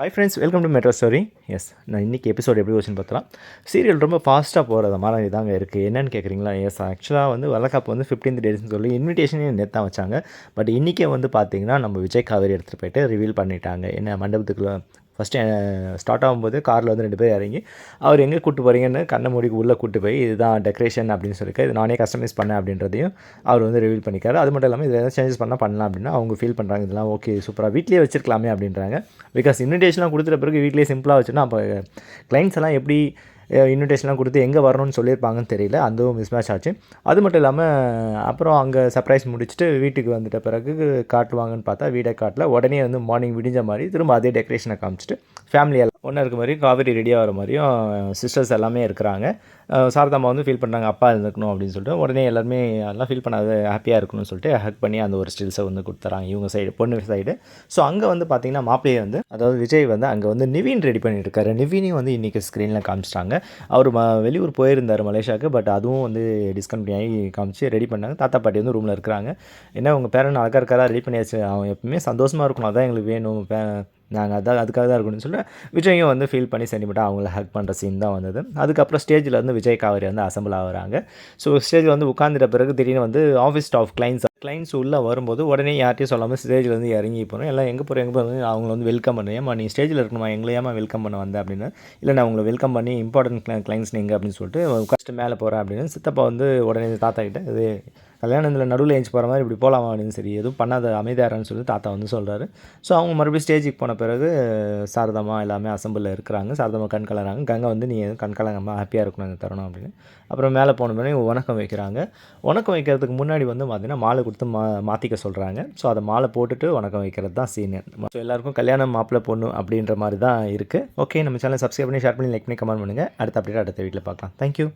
Hi friends welcome to metro stories நான் இன்றைக்கி episode எப்படி வச்சுன்னு பார்த்தலாம் சீரியல் ரொம்ப ஃபாஸ்ட்டாக போகிறத மாதிரி இதாங்க இருக்குது என்னென்னு கேட்குறீங்களா எஸ் ஆக்சுவலாக வந்து வளக்காப்பு வந்து ஃபிஃப்டீன்த் டேஸ்னு சொல்லி இன்விடேஷனே நேற்று வச்சாங்க. பட் இன்றைக்கே வந்து பார்த்தீங்கன்னா நம்ம விஜய் காவேரி எடுத்துகிட்டு போயிட்டு ரிவீல் பண்ணிட்டாங்க. என்ன மண்டபத்துக்குள்ள ஃபஸ்ட்டு ஸ்டார்ட் ஆகும்போது காரில் வந்து ரெண்டு பேர் இறங்கி அவர் எங்கே கூப்பிட்டு போகிறீங்கன்னு கண்ணை மூடிக்கு உள்ளே கூப்பிட்டு போய் இதுதான் டெக்கரேஷன் அப்படின்னு சொல்லிட்டு இது நானே கஸ்டமைஸ் பண்ணேன் அப்படின்றதையும் அவர் வந்து ரிவீல் பண்ணிக்காரு. அது மட்டும் இல்லாமல் இதில் ஏதாவது சேஞ்சஸ் பண்ணால் பண்ணலாம் அப்படின்னா அவங்க ஃபீல் பண்ணுறாங்க இதெல்லாம் ஓகே சூப்பராக வீட்லேயே வச்சிருக்கலாமே அப்படின்றாங்க. பிகாஸ் இன்விடேஷன்லாம் கொடுத்துட்ட பிறகு வீட்லேயே சிம்பிளாக வச்சுன்னா அப்போ கிளைண்ட்ஸ் எல்லாம் எப்படி இன்விடேஷன்லாம் கொடுத்து எங்கே வரணும்னு சொல்லியிருப்பாங்கன்னு தெரியல. அதுவும் மிஸ்மேட்ச் ஆச்சு. அது மட்டும் இல்லாமல் அப்புறம் அங்கே சர்ப்ரைஸ் முடிச்சுட்டு வீட்டுக்கு வந்துட்ட பிறகு காட்டுவாங்கன்னு பார்த்தா வீடை காட்டில். உடனே வந்து மார்னிங் விடிஞ்ச மாதிரி திரும்ப அதே டெக்கரேஷனை காமிச்சிட்டு ஃபேமிலியெல்லாம் ஒன்றா இருக்க மாதிரியும் காவேரி ரெடியாக வர மாதிரியும் சிஸ்டர்ஸ் எல்லாமே இருக்கிறாங்க. சாரதாம்மா வந்து ஃபீல் பண்ணுறாங்க அப்பா இருந்துக்கணும் அப்படின்னு சொல்லிட்டு. உடனே எல்லாருமே எல்லாம் ஃபீல் பண்ணாத ஹாப்பியாக இருக்கணும்னு சொல்லிட்டு ஹக் பண்ணி அந்த ஒரு ஸ்டில்ஸை வந்து கொடுத்துறாங்க இவங்க சைடு பொண்ணு சைடு ஸோ அங்கே வந்து பார்த்திங்கன்னா மாப்பிள்ளையை வந்து அதாவது விஜய் வந்து அங்கே வந்து நிவின் ரெடி பண்ணியிருக்காரு. நிவினையும் வந்து இன்றைக்கி ஸ்க்ரீனில் காமிச்சிட்டாங்க. அவர் ம வெளியூர் போயிருந்தார் மலேசியாவுக்கு பட் அதுவும் வந்து டிஸ்கண்டினியூ ஆகி காமிச்சு ரெடி பண்ணாங்க. தாத்தா பாட்டி வந்து ரூமில் இருக்கிறாங்க. என்ன உங்கள் பேரன் அழகாக இருக்காரா? ரெடி பண்ணியாச்சு. அவன் எப்பவுமே சந்தோஷமாக இருக்கணும். அதான் எங்களுக்கு வேணும். நாங்கள் அதான் அதுக்காக தான் இருக்கணும்னு சொல்லிட்டு விஜயும் வந்து ஃபீல் பண்ணி சென்டிமெண்ட்டாக அவங்கள ஹக் பண்ணுற சீன் தான் வந்தது. அதுக்கப்புறம் ஸ்டேஜில் வந்து விஜய் காவேரி வந்து அசம்பிள் ஆகுறாங்க. ஸோ ஸ்டேஜில் வந்து உட்காந்துட்ட பிறகு திடீர்னு வந்து ஆஃபீஸ் ஸ்டாஃப் கிளைண்ட்ஸ் கிளைண்ட்ஸ் உள்ளே வரும்போது உடனே யார்ட்டையும் சொல்லாமல் ஸ்டேஜில் வந்து இறங்கி போகிறோம் எல்லாம் எங்கே போகிறோம் எங்கே போகிறோம் அவங்கள வந்து வெல்கம் பண்ணு ஏமா நீ ஸ்டேஜில் இருக்கணுமா? எங்களை ஏமா வெல்கம் பண்ண வந்தேன் அப்படின்னு இல்லை நான் உங்களை வெல்கம் பண்ணி இம்பார்ட்டன்ட் கிளைண்ட்ஸ் நீங்கள் அப்படின்னு சொல்லிட்டு ஃபஸ்ட்டு மேலே போகிறேன் அப்படின்னு சித்தப்பா வந்து உடனே தாத்தா கிட்டே இது கல்யாணத்தில் நடுவில் ஏஞ்சி போகிற மாதிரி இப்படி போகலாமா அப்படின்னு சரி எதுவும் பண்ணாத அமைதியாரன்னு சொல்லி தாத்தா வந்து சொல்கிறாரு ஸோ அவங்க மறுபடியும் ஸ்டேஜுக்கு போன பிறகு சாரதம்மா எல்லாமே அசம்பிளில் இருக்கிறாங்க. சாரதம்மா கண் கலராங்க. கங்கை வந்து நீ எதுவும் கண் கலங்கம்மா ஹாப்பியாக இருக்கணும் அந்த தரணும் அப்படின்னு. அப்புறம் மேலே போன பிறகு உணக்கம் வைக்கிறாங்க. உணக்கம் வைக்கிறதுக்கு முன்னாடி வந்து பார்த்திங்கன்னா மாலை கொடுத்து மா மாற்றிக்க சொல்கிறாங்க ஸோ அதை மாலை போட்டுட்டு உணக்கம் வைக்கிறது தான் சீனியர் ஸோ எல்லாருக்கும் கல்யாணம் மாப்பிள்ளை பொண்ணு அப்படின்ற மாதிரி தான் இருக்குது ஓகே நம்ம சேனல் சப்ஸ்கிரைப் பண்ணி ஷேர் பண்ணி லைக் பண்ணி கமெண்ட் பண்ணுங்கள் அடுத்த அப்டேட் அடுத்த வீட்டில் பார்க்கலாம். தேங்க்யூ